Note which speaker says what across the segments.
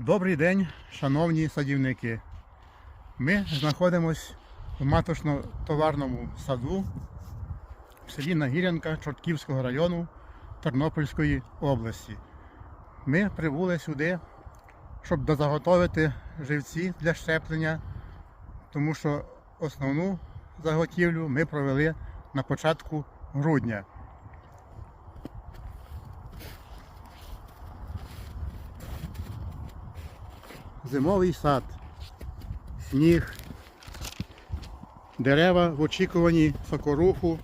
Speaker 1: Добрий день, шановні садівники. Ми знаходимося в маточно-товарному саду в селі Нагірянка Чортківського району Тернопільської області. Ми прибули сюди, щоб дозаготовити живці для щеплення, тому що основну заготівлю ми провели на початку грудня. Зимовий сад, сніг, дерева в очікуванні сокоруху,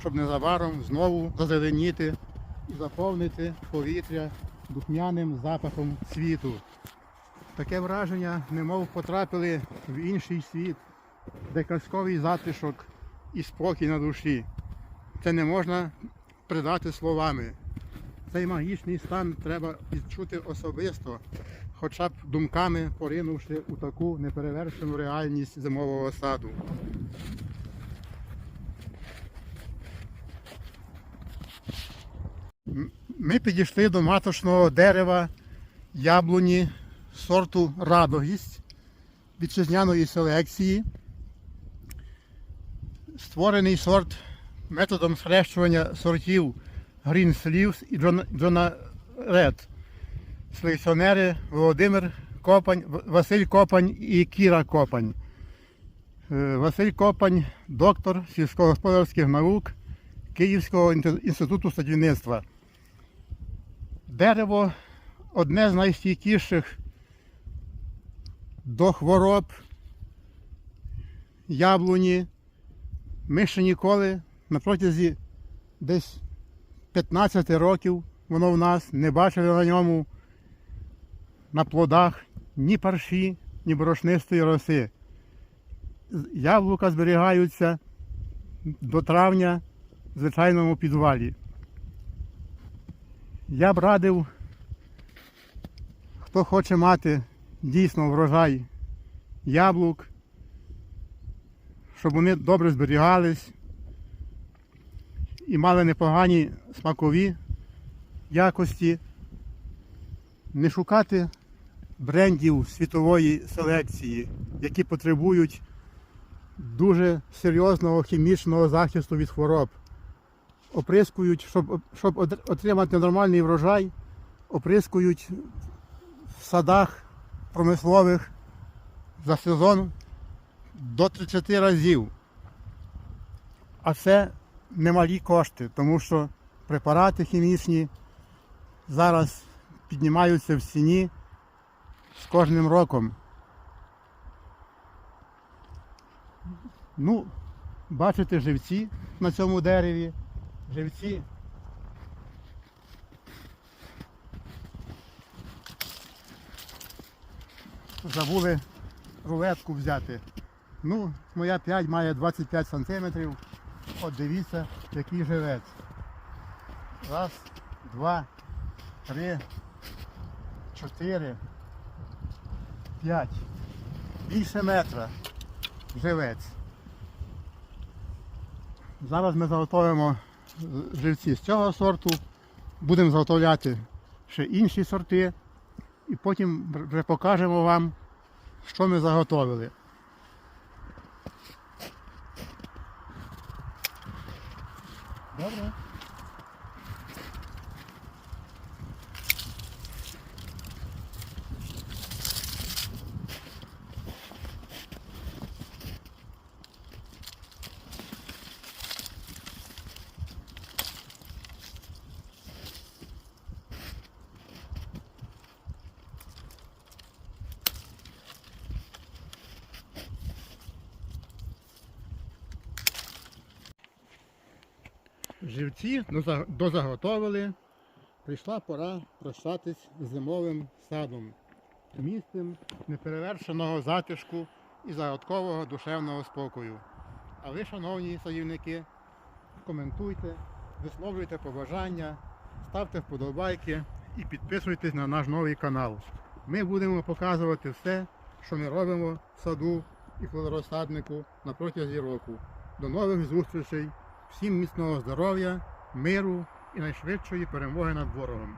Speaker 1: щоб незабаром знову зазеленіти і заповнити повітря духмяним запахом світу. Таке враження, немов потрапили в інший світ, де казковий затишок і спокій на душі. Це не можна передати словами. Цей магічний стан треба відчути особисто, хоча б думками поринувши у таку неперевершену реальність зимового саду. Ми підійшли до маточного дерева яблуні сорту Радогість вітчизняної селекції. Створений сорт методом схрещування сортів Green Sleeves і Джона, Ред. Селекціонери Володимир Копань, Василь Копань і Кіра Копань. Е, Василь Копань, доктор сільськогосподарських наук Київського інституту садівництва. Дерево одне з найстійкіших до хвороб яблуні. Ми ще ніколи на протязі десь 15 років воно в нас не бачили на ньому на плодах ні парші, ні борошнистої роси. Яблука зберігаються до травня в звичайному підвалі. Я б радив, хто хоче мати дійсно врожай яблук, щоб вони добре зберігались і мали непогані смакові якості, не шукати брендів світової селекції, які потребують дуже серйозного хімічного захисту від хвороб. Оприскують, щоб, щоб отримати нормальний врожай, оприскують в садах промислових за сезон до 30 разів. А це немалі кошти, тому що препарати хімічні зараз піднімаються в ціні з кожним роком. Ну, бачите живці на цьому дереві. Живці. Забули рулетку взяти. Ну, моя 5 має 25 сантиметрів. От дивіться, який живець. Раз, два, три, чотири, п'ять. Більше метра живець. Зараз ми заготовимо живці з цього сорту. Будемо заготовляти ще інші сорти. І потім вже покажемо вам, що ми заготовили. Добре. Живці доза- дозаготовили. Прийшла пора прощатись з зимовим садом, місцем неперевершеного затишку і загадкового душевного спокою. А ви, шановні садівники, коментуйте, висловлюйте побажання, ставте вподобайки і підписуйтесь на наш новий канал. Ми будемо показувати все, що ми робимо в саду і плодорозсаднику на протязі року. До нових зустрічей! Всім міцного здоров'я, миру і найшвидшої перемоги над ворогом.